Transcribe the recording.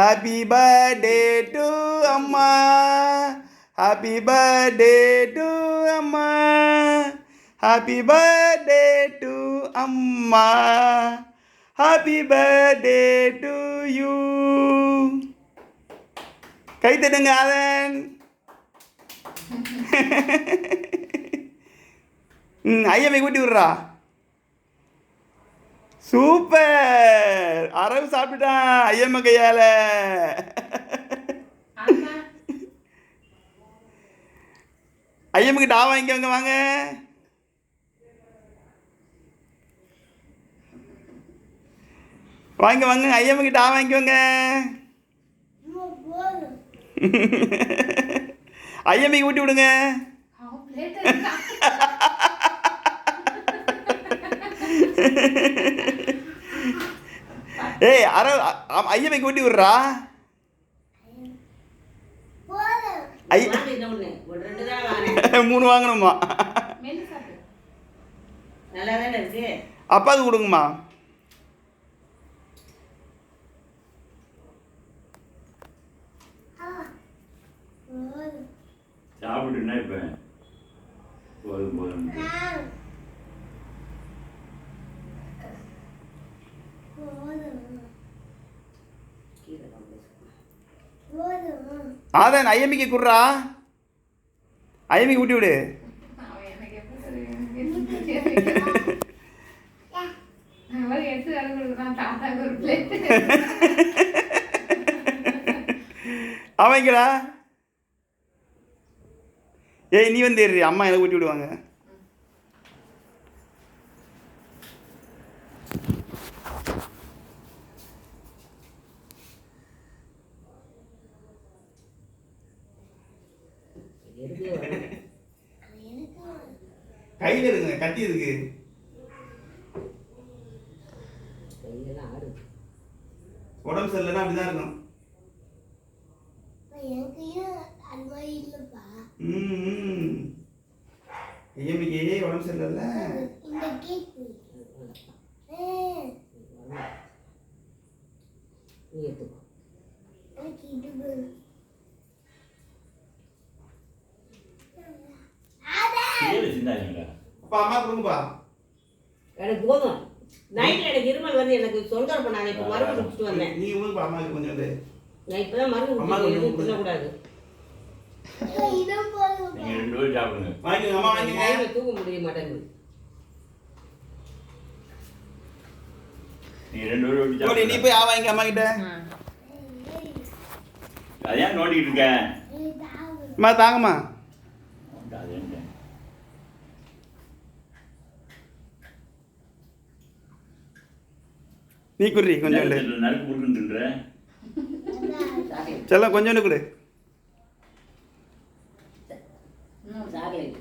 Happy birthday to அம்மா happy birthday to அம்மா happy birthday to அம்மா ஹாப்பி பர்த்டே டு யூ கை தட்டுங்க அதன் ம் ஐயம்மை கூட்டி விடுறா. சூப்பர். அரவு சாப்பிட்டுட்டான் ஐயம்ம கையால. ஐயம்முக்கு டா வாங்கிக்கோங்க வாங்க வாங்க. வாங்க ஐயம்முக்கு டா வாங்கிக்கோங்க ஐயம்மைக்கு ஊட்டி விடுங்க. ஏய் அர ஐயம்மைக்கு ஊட்டி விடுறா. மூணு வாங்கணுமா? மென்னு சாப்பிடு. நல்லா தானே இருக்கு அப்பாவுக்கு கொடுங்கம்மா. சாப்பிட்டுனா இப்போ போதும் போதும் கீரை வாங்க. ஆதன் ஐயம்மிக்கு குடுறா ஐயம்மிக்கு ஊட்டி விடு அவன் எனக்கு எப்படி தெரியும்? எனக்கு தெரியாது. அவன் மாதிரி அதான் வேலை குடுறா? தாத்தாக்கு ஊட்டி விடு. அவங்கடா ஏய் நீ வந்து அம்மா எனக்கு ஊட்டி விடுவாங்க. கையில் இருங்க கத்தி இருக்கு. உடம்பு சரியில்லைன்னா அப்படிதான் இருக்கும் ஐயம்மிக்கு உடம்பு சரியில்லைல்ல? நீ சிந்தாதீங்களா அப்பா அம்மா கொடுங்கப்பா. எனக்கு போதும். நைட்ல எனக்கு இருமல் வந்து எனக்கு தொந்தரவு நான். இப்போ மருந்து குடிச்சிட்டு வந்தேன். நீ உங்களுக்கு அம்மாவுக்கு கொஞ்சம். நான் இப்பதான் மருந்து அம்மா குடிச்சிட்டு தின்னக்கூடாது நீங்கள் ரெண்டு பேரும் சாப்பிடுங்க. வாங்கிக்கோங்க அம்மா டைம்ல தூக்க முடிய மாட்டேங்குது. ரெண்டு பேரும் நீ சாப்பிடுங்க. போய் ஆ வாங்கிக்க அம்மா கிட்ட. அதை ஏன் நோண்டிக்கிட்டு இருக்க அம்மா தாங்கம்மா அது என்ன நீ குர்ரி கொஞ்சோண்டு செல்லம் கொஞ்சோண்டு கொடு. சாக்லேட்